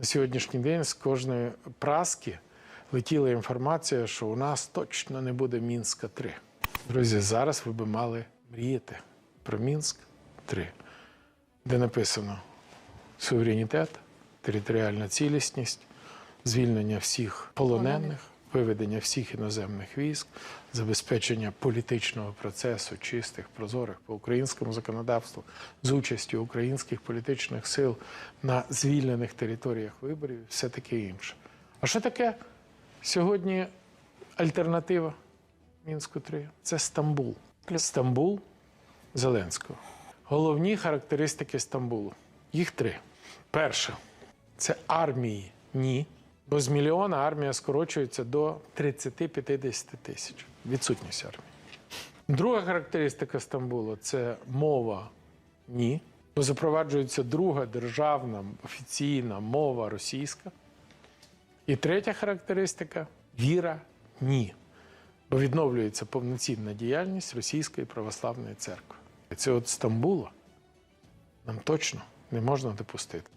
На сьогоднішній день з кожної праски летіла інформація, що у нас точно не буде Мінська 3. Друзі, зараз ви би мали мріяти про Мінськ 3, де написано суверенітет, територіальна цілісність, звільнення всіх полонених, виведення всіх іноземних військ, забезпечення політичного процесу чистих, прозорих по українському законодавству з участю українських політичних сил на звільнених територіях виборів, все таке інше. А що таке сьогодні альтернатива Мінську 3? Це Стамбул. Стамбул Зеленського. Головні характеристики Стамбулу. Їх три. Перше це армії ні. Бо з мільйона армія скорочується до 30-50 тисяч. Відсутність армії. Друга характеристика Стамбулу це мова ні. Бо запроваджується друга державна офіційна мова російська. І третя характеристика віра ні. Бо відновлюється повноцінна діяльність Російської православної церкви. Це от Стамбула нам точно не можна допустити.